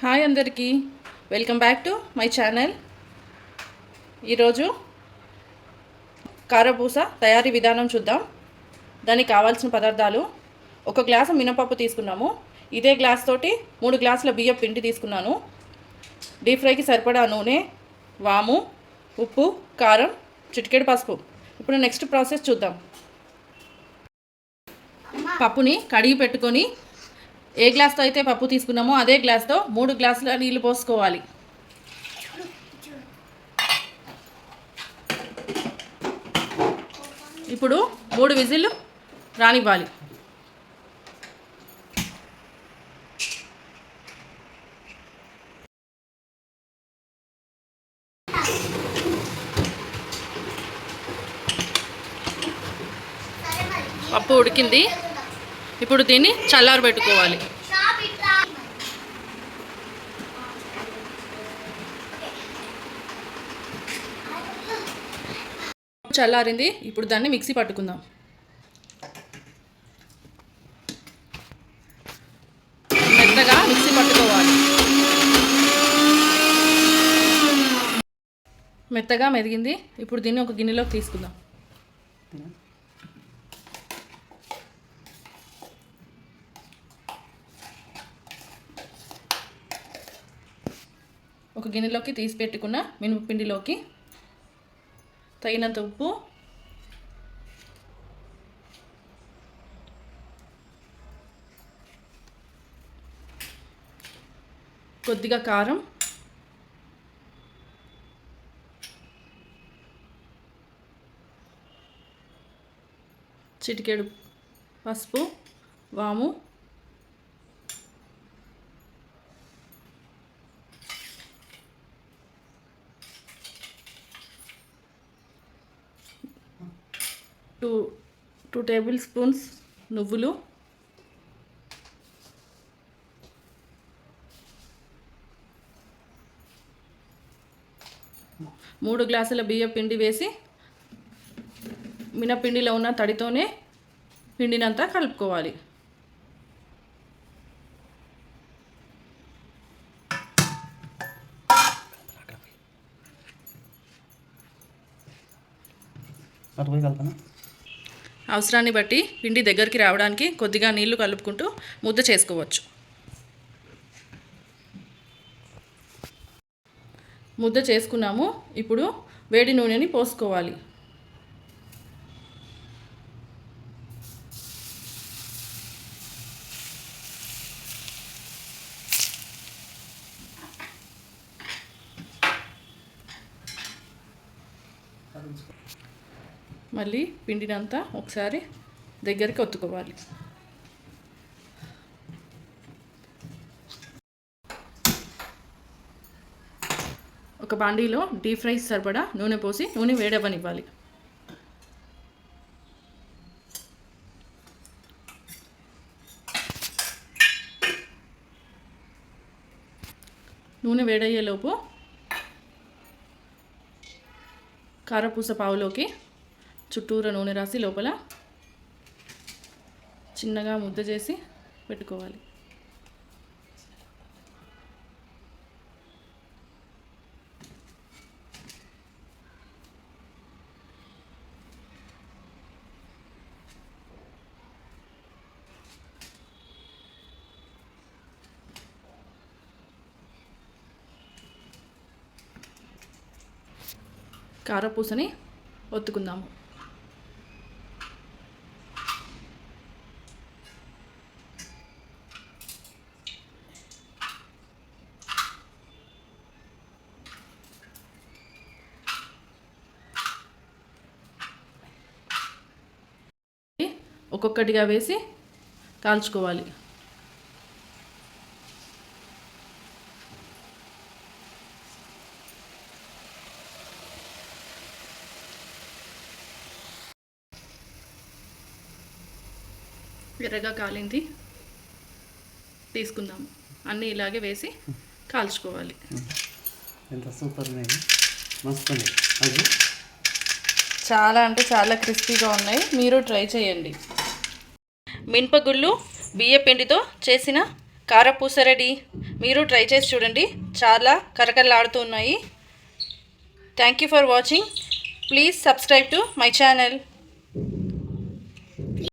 Hi అందరికీ. Welcome back to my channel ఈరోజు కారపూస తయారీ విధానం చూద్దాం. దానికి కావాల్సిన పదార్థాలు. ఒక గ్లాసు మినపప్పు తీసుకున్నాము. ఇదే గ్లాస్ తోటి మూడు గ్లాసుల బియ్యం పిండి తీసుకున్నాను. డీప్ ఫ్రైకి సరిపడా నూనె వాము ఉప్పు కారం చిటికెడు పసుపు. ఇప్పుడు నెక్స్ట్ ప్రాసెస్ చూద్దాం. పప్పుని కడిగి పెట్టుకొని ఏ గ్లాస్తో అయితే పప్పు తీసుకున్నామో అదే గ్లాస్తో మూడు గ్లాసుల నీళ్ళు పోసుకోవాలి. ఇప్పుడు మూడు విజిల్లు రానివ్వాలి. పప్పు ఉడికింది. ఇప్పుడు దీన్ని చల్లారు పెట్టుకోవాలి. చల్లారింది ఇప్పుడు దాన్ని మిక్సీ పట్టుకుందాం. మెత్తగా మిక్సీ పట్టుకోవాలి. మెత్తగా మెదిగింది ఇప్పుడు దీన్ని ఒక గిన్నెలోకి తీసుకుందాం. ఒక గిన్నెలోకి తీసి పెట్టుకున్న మినపపిండిలోకి తగినంత ఉప్పు కొద్దిగా కారం చిటికెడు పసుపు వాము టూ టూ టేబుల్ స్పూన్స్ నువ్వులు. మూడు గ్లాసుల బియ్య పిండి వేసి మినపిండిలో ఉన్న తడితోనే పిండినంతా కలుపుకోవాలి. అటు పోయి కలపనా అవసరాన్ని బట్టి పిండి దగ్గరికి రావడానికి కొద్దిగా నీళ్ళు కలుపుకుంటూ ముద్ద చేసుకోవచ్చు. ముద్ద చేసుకున్నాము. ఇప్పుడు వేడి నూనెని పోసుకోవాలి. మళ్ళీ పిండినంతా ఒకసారి దగ్గరికి ఒత్తుకోవాలి. ఒక బాండీలో డీప్ ఫ్రై సరిపడా నూనె పోసి నూనె వేడవనివ్వాలి నూనె వేడయ్యేలోపు కారపూస పావులోకి చుట్టూరా నూనె రాసి లోపల చిన్నగా ముద్ద చేసి పెట్టుకోవాలి. కారపూసని ఒత్తుకుందాము. ఒక్కొక్కటిగా వేసి కాల్చుకోవాలి. ఎర్రగా కాలింది. తీసుకుందాం. అన్నీ ఇలాగే వేసి కాల్చుకోవాలి. ఎంత సూపర్ మస్తు అది చాలా అంటే చాలా క్రిస్పీగా ఉన్నాయి. మీరు ట్రై చేయండి. మినపగుళ్ళు బియ్యపిండితో చేసిన కారపూస రెడీ మీరు ట్రై చేసి చూడండి. చాలా కరకరలాడుతూ ఉన్నాయి thank you for watching please subscribe to my channel